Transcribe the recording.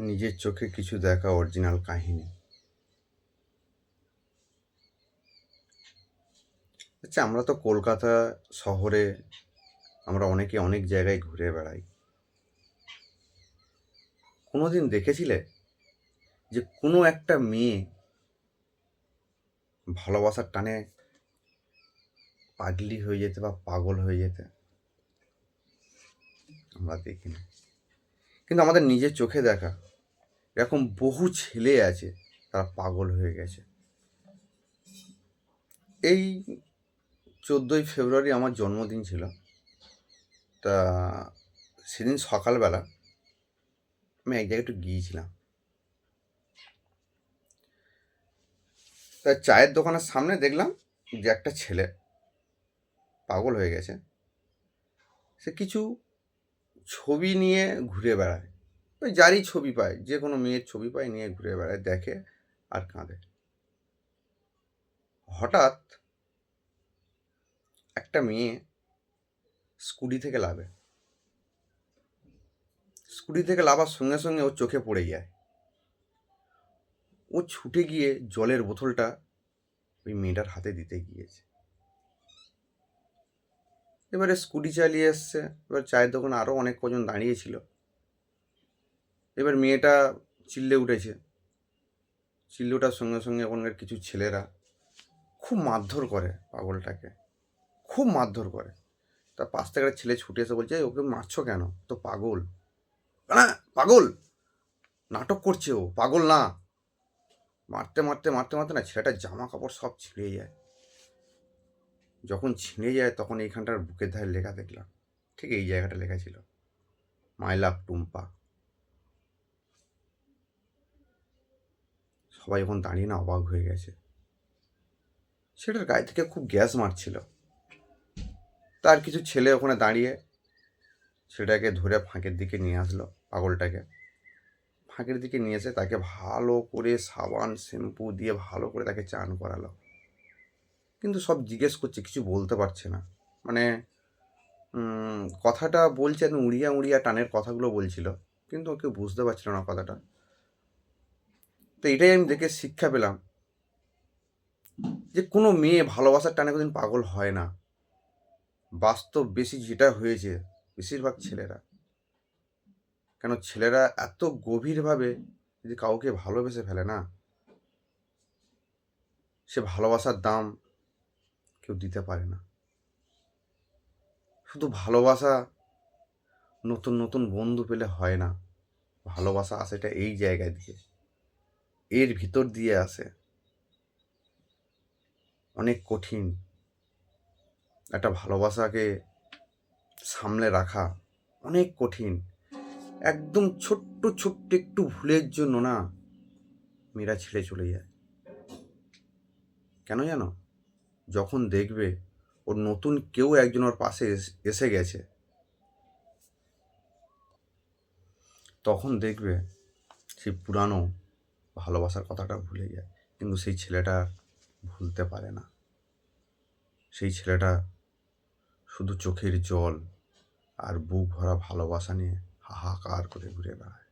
নিজের চোখে কিছু দেখা অরিজিনাল কাহিনী। আচ্ছা আমরা তো কলকাতা শহরে আমরা অনেকে অনেক জায়গায় ঘুরে বেড়াই। কোনোদিন দেখেছিলে যে কোনো একটা মেয়ে ভালোবাসার টানে পাগলি হয়ে যেতে বা পাগল হয়ে যেতে? আমরা দেখি না কিন্তু আমাদের নিজের চোখে দেখা এরকম বহু ছেলে আছে, তারা পাগল হয়ে গেছে। এই চোদ্দোই ফেব্রুয়ারি আমার জন্মদিন ছিল। তা সেদিন সকালবেলা আমি এক জায়গায় একটু গিয়েছিলাম। তা চায়ের দোকানের সামনে দেখলাম যে একটা ছেলে পাগল হয়ে গেছে। সে কিছু ছবি নিয়ে ঘুরে বেড়ায়। ওই যারই ছবি পায়, যে কোনো মেয়ের ছবি পায়, নিয়ে ঘুরে বেড়ায়, দেখে আর কাঁদে। হঠাৎ একটা মেয়ে স্কুটি থেকে লাভে স্কুটি থেকে লাভার সঙ্গে সঙ্গে ওর চোখে পড়ে যায়। ও ছুটে গিয়ে জলের বোতলটা ওই মেয়েটার হাতে দিতে গিয়েছে। এবারে স্কুটি চালিয়ে এসছে। এবার চায়ের দোকানে আরও অনেক কজন দাঁড়িয়েছিল এবার মেয়েটা চিল্লে উঠেছে। চিল্লে ওঠার সঙ্গে সঙ্গে ওখানকার কিছু ছেলেরা খুব মারধর করে পাগলটাকে। খুব মারধর করে। তার পাশ থেকে একটা ছেলে ছুটে এসে বলছে ওকে মারছো কেন? তো পাগল। না, পাগল। নাটক করছে ও, পাগল না। মারতে মারতে মারতে মারতে না ছেলেটার জামা কাপড় সব ছিঁড়ে যায়। যখন ছিঁড়ে যায় তখন এইখানটার বুকের ধারে লেখা দেখলাম। ঠিক এই জায়গাটা লেখা ছিল। মাই লাভ টুম্পা। সবাই যখন দাঁড়িয়ে না অবাক হয়ে গেছে। সেটার গায়ে থেকে খুব গ্যাস মারছিল। তার কিছু ছেলে ওখানে দাঁড়িয়ে সেটাকে ধরে ফাঁকের দিকে নিয়ে আসলো পাগলটাকে। ফাঁকের দিকে নিয়ে এসে তাকে ভালো করে সাবান, শ্যাম্পু দিয়ে ভালো করে তাকে চান করালো। কিন্তু সব জিজ্ঞেস করছে, কিছু বলতে পারছে না। মানে কথাটা বলছে উড়িয়া উড়িয়া টানের কথাগুলো বলছিল, কিন্তু ওকে বুঝতে পারছিল না কথাটা। তো এটাই আমি দেখে শিক্ষা পেলাম যে কোনো মেয়ে ভালোবাসার টানে কোনোদিন পাগল হয় না। বাস্তব বেশি যেটা হয়েছে, বেশিরভাগ ছেলেরা। কেন ছেলেরা এত গভীরভাবে যদি কাউকে ভালোবেসে ফেলে না, সে ভালোবাসার দাম কেউ দিতে পারে না। শুধু ভালোবাসা নতুন নতুন বন্ধু পেলে হয় না, ভালোবাসা আসে এটা এই জায়গায় দিয়ে এর ভিতর দিয়ে আসে অনেক কঠিন। একটা ভালোবাসাকে সামলে রাখা অনেক কঠিন। একদম ছোট্ট ছোট্ট একটু ভুলের জন্য না মেয়েরা ছেড়ে চলে যায়। কেন জানো? যখন দেখবে ওর নতুন কেউ একজন ওর পাশে এস- গেছে, তখন দেখবে সেই পুরানো ভালোবাসার কথাটা ভুলে যায়। কিন্তু সেই ছেলেটা ভুলতে পারে না। সেই ছেলেটা শুধু চোখের জল আর বুক ভরা ভালোবাসা নিয়ে হাহাকার করে ঘুরে বেড়ায়।